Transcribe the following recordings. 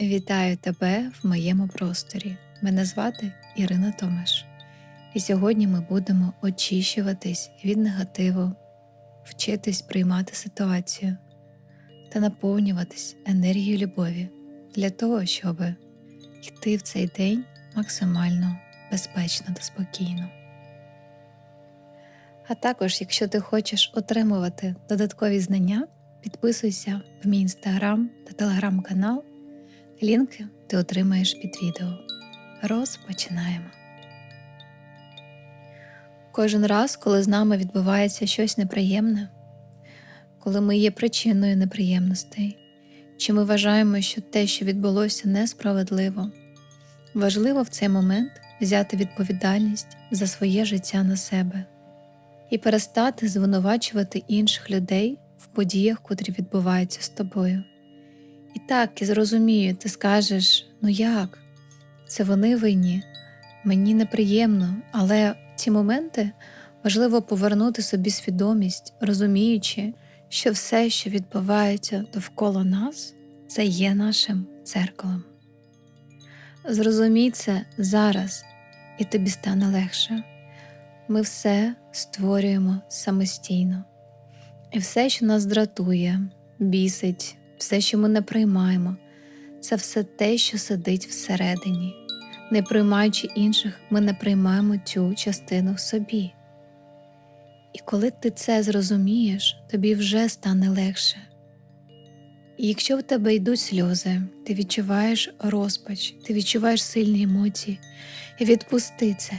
Вітаю тебе в моєму просторі. Мене звати Ірина Томаш. І сьогодні ми будемо очищуватись від негативу, вчитись приймати ситуацію та наповнюватись енергією любові для того, щоб йти в цей день максимально безпечно та спокійно. А також, якщо ти хочеш отримувати додаткові знання, підписуйся в мій інстаграм та телеграм-канал. Лінки ти отримаєш під відео. Розпочинаємо. Кожен раз, коли з нами відбувається щось неприємне, коли ми є причиною неприємностей, чи ми вважаємо, що те, що відбулося, несправедливо, важливо в цей момент взяти відповідальність за своє життя на себе і перестати звинувачувати інших людей в подіях, котрі відбуваються з тобою. І так, і зрозумію, ти скажеш: ну як? Це вони винні, мені неприємно, але ці моменти важливо повернути собі свідомість, розуміючи, що все, що відбувається довкола нас, це є нашим дзеркалом. Зрозумій це зараз, і тобі стане легше. Ми все створюємо самостійно, і все, що нас дратує, бісить, все, що ми не приймаємо, це все те, що сидить всередині. Не приймаючи інших, ми не приймаємо цю частину в собі. І коли ти це зрозумієш, тобі вже стане легше. І якщо в тебе йдуть сльози, ти відчуваєш розпач, ти відчуваєш сильні емоції, відпусти це.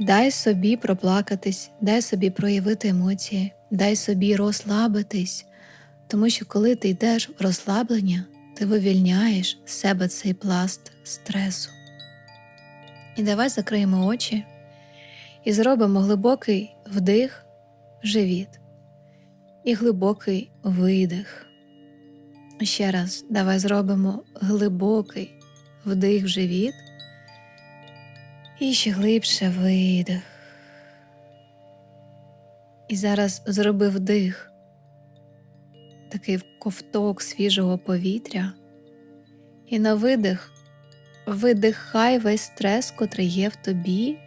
Дай собі проплакатись, дай собі проявити емоції, дай собі розслабитись, тому що коли ти йдеш в розслаблення, ти вивільняєш з себе цей пласт стресу. І давай закриємо очі і зробимо глибокий вдих в живіт і глибокий видих. Ще раз, давай зробимо глибокий вдих в живіт і ще глибше видих. І зараз зроби вдих, такий ковток свіжого повітря, і на видих видихай весь стрес, котрий є в тобі,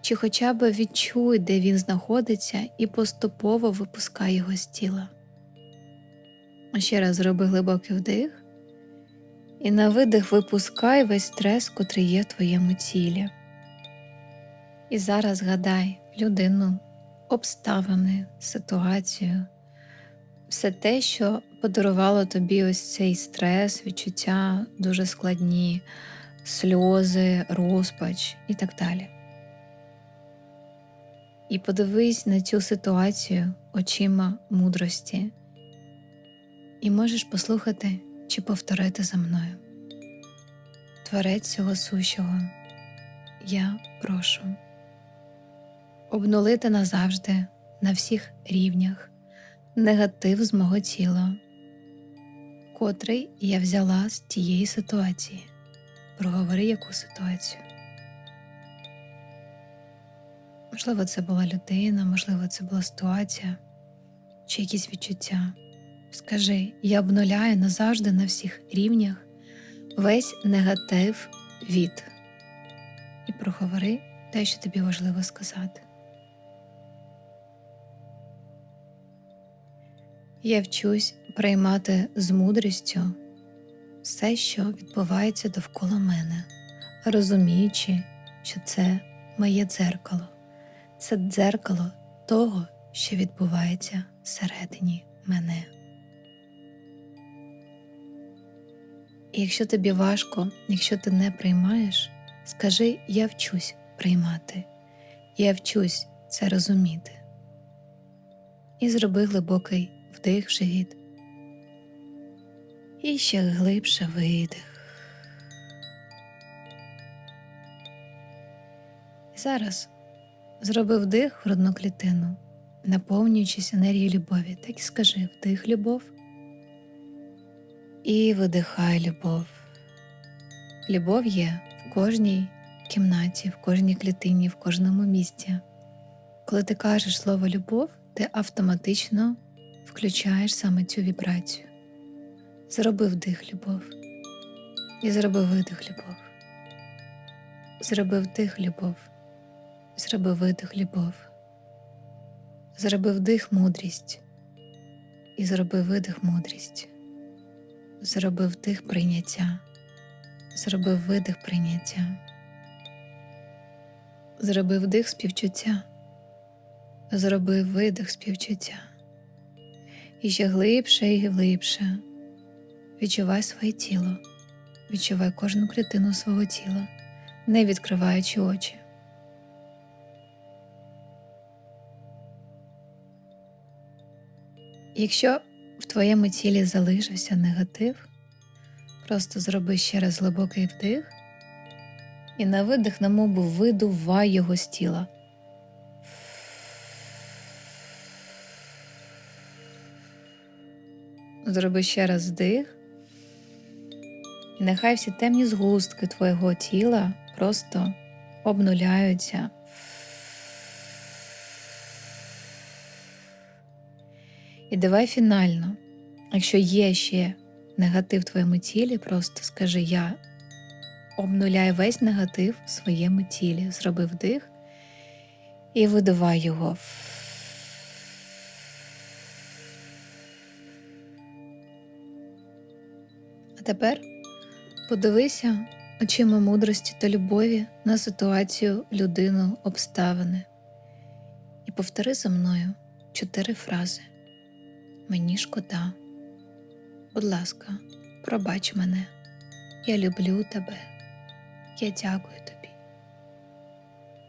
чи хоча б відчуй, де він знаходиться, і поступово випускай його з тіла. Ще раз зроби глибокий вдих, і на видих випускай весь стрес, котрий є в твоєму тілі. І зараз згадай людину, обставини, ситуацію, все те, що подарувало тобі ось цей стрес, відчуття дуже складні, сльози, розпач і так далі. І подивись на цю ситуацію очима мудрості, і можеш послухати чи повторити за мною. Творець цього сущого, я прошу обнулити назавжди на всіх рівнях негатив з мого тіла, котрий я взяла з тієї ситуації. Проговори яку ситуацію. Можливо, це була людина, можливо, це була ситуація чи якісь відчуття. Скажи, я обнуляю назавжди на всіх рівнях весь негатив від. І проговори те, що тобі важливо сказати. Я вчусь приймати з мудрістю все, що відбувається довкола мене, розуміючи, що це моє дзеркало, це дзеркало того, що відбувається всередині мене. І якщо тобі важко, якщо ти не приймаєш, скажи я вчусь приймати, я вчусь це розуміти. І зроби глибокий вдих живіт. І ще глибше видих. Зараз зроби вдих в грудну клітину, наповнюючись енергією любові, так і скажи вдих любов. І видихай любов. Любов є в кожній кімнаті, в кожній клітині, в кожному місці. Коли ти кажеш слово любов, ти автоматично включаєш саме цю вібрацію. Зроби вдих любов І зроби видих любов. Зроби вдих любов. Зроби видих любов. Зроби вдих мудрість. І зроби видих мудрість. Зроби вдих прийняття. Зроби видих прийняття. Зроби вдих співчуття. Зроби видих співчуття. І ще глибше і глибше. Відчувай своє тіло. Відчувай кожну клітину свого тіла, не відкриваючи очі. Якщо в твоєму тілі залишився негатив, просто зроби ще раз глибокий вдих і на видих, на мову видувай його з тіла. Зроби ще раз вдих. І нехай всі темні згустки твого тіла просто обнуляються. І давай фінально, якщо є ще негатив в твоєму тілі, просто скажи я обнуляю весь негатив в своєму тілі. Зроби вдих і видавай його. Тепер подивися очима мудрості та любові на ситуацію, людину, обставини. І повтори за мною чотири фрази. Мені шкода. Будь ласка, пробач мене. Я люблю тебе. Я дякую тобі.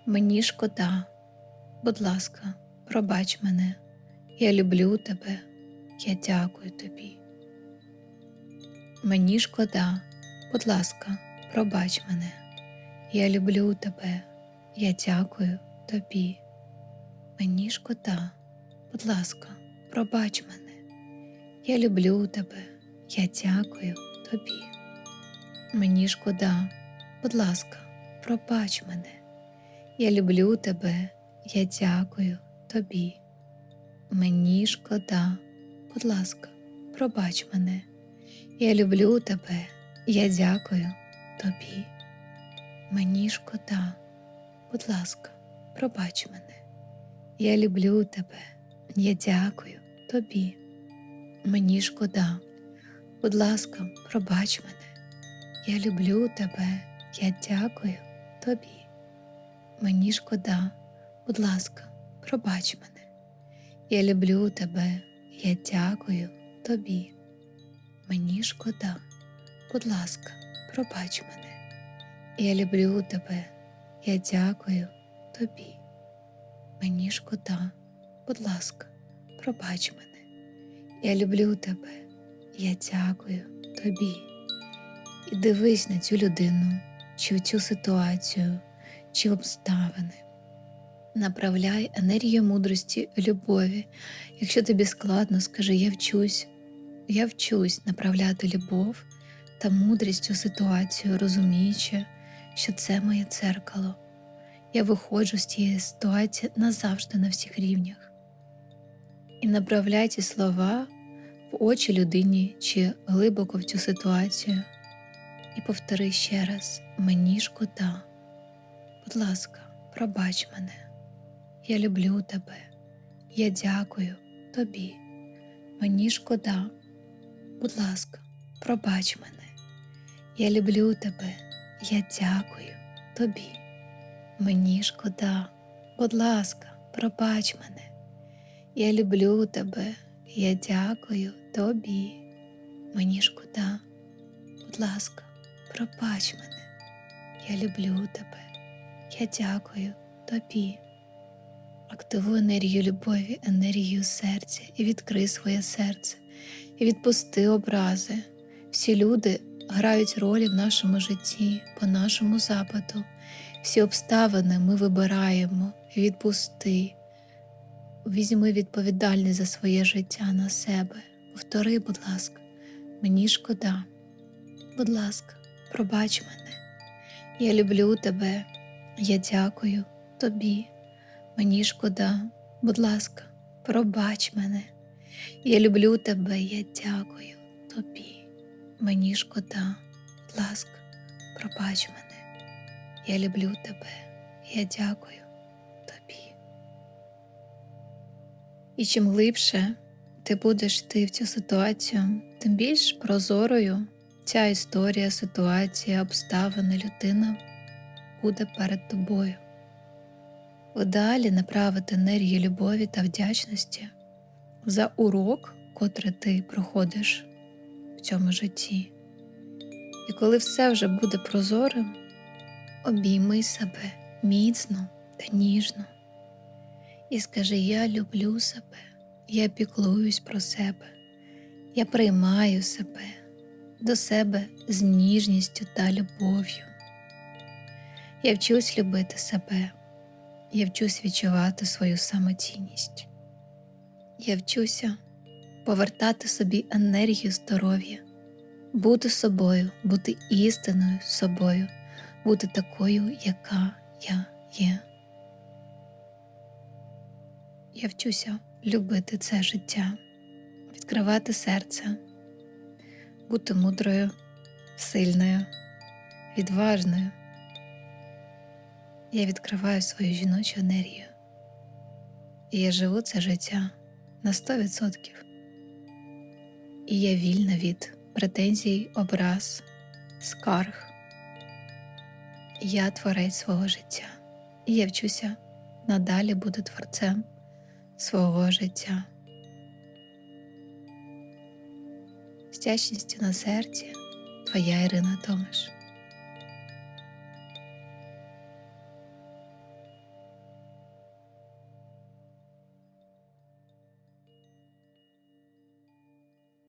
Мені шкода. Будь ласка, пробач мене. Я люблю тебе. Я дякую тобі. Мені шкода, будь ласка, пробач мене. Я люблю тебе, я дякую тобі. Мені шкода, будь ласка, пробач мене. Я люблю тебе, я дякую тобі. Мені шкода, будь ласка, пробач мене. Я люблю тебе, я дякую тобі. Мені шкода, будь ласка, пробач мене. Я люблю тебе, я дякую тобі. Мені шкода, будь ласка, пробач мене. Я люблю тебе, я дякую тобі. Мені шкода, будь ласка, пробач мене. Я люблю тебе, я дякую тобі. Мені шкода, будь ласка, пробач мене. Я люблю тебе, я дякую тобі. Мені шкода, будь ласка, пробач мене. Я люблю тебе, я дякую тобі. Мені шкода, будь ласка, пробач мене. Я люблю тебе, я дякую тобі. І дивись на цю людину, чи в цю ситуацію, чи обставини. Направляй енергію мудрості, любові. Якщо тобі складно, скажи я вчусь, я вчусь направляти любов та мудрість у ситуацію, розуміючи, що це моє дзеркало. Я виходжу з цієї ситуації назавжди на всіх рівнях. І направляй ці слова в очі людині чи глибоко в цю ситуацію. І повтори ще раз: мені шкода. Будь ласка, пробач мене. Я люблю тебе. Я дякую тобі. Мені шкода. Будь ласка, пробач мене. Я люблю тебе. Я дякую тобі. Мені шкода. Будь ласка, пробач мене. Я люблю тебе. Я дякую тобі. Мені шкода. Будь ласка, пробач мене. Я люблю тебе. Я дякую тобі. Активуй енергію любові, енергію серця і відкрий своє серце, відпусти образи. Всі люди грають ролі в нашому житті, по нашому запиту. Всі обставини ми вибираємо, відпусти. Візьми відповідальність за своє життя на себе. Повтори, будь ласка, мені шкода. Будь ласка, пробач мене. Я люблю тебе, я дякую тобі. Мені шкода, будь ласка, пробач мене. Я люблю тебе, я дякую тобі. Мені шкода, будь ласка, пробач мене. Я люблю тебе. Я дякую тобі. І чим глибше ти будеш йти в цю ситуацію, тим більш прозорою ця історія, ситуація, обставини, людина буде перед тобою. Вдалі направити енергію любові та вдячності за урок, котрий ти проходиш в цьому житті. І коли все вже буде прозорим, обійми себе міцно та ніжно і скажи: Я люблю себе, я піклуюсь про себе, я приймаю себе до себе з ніжністю та любов'ю. Я вчусь любити себе, я вчусь відчувати свою самоцінність. Я вчуся повертати собі енергію здоров'я, бути собою, бути істинною собою, бути такою, яка я є. Я вчуся любити це життя, відкривати серце, бути мудрою, сильною, відважною. Я відкриваю свою жіночу енергію. І я живу це життя на 100%. І я вільна від претензій, образ, скарг. Я творець свого життя, і я вчуся надалі бути творцем свого життя. З вдячністю на серці, твоя Ірина Томаш.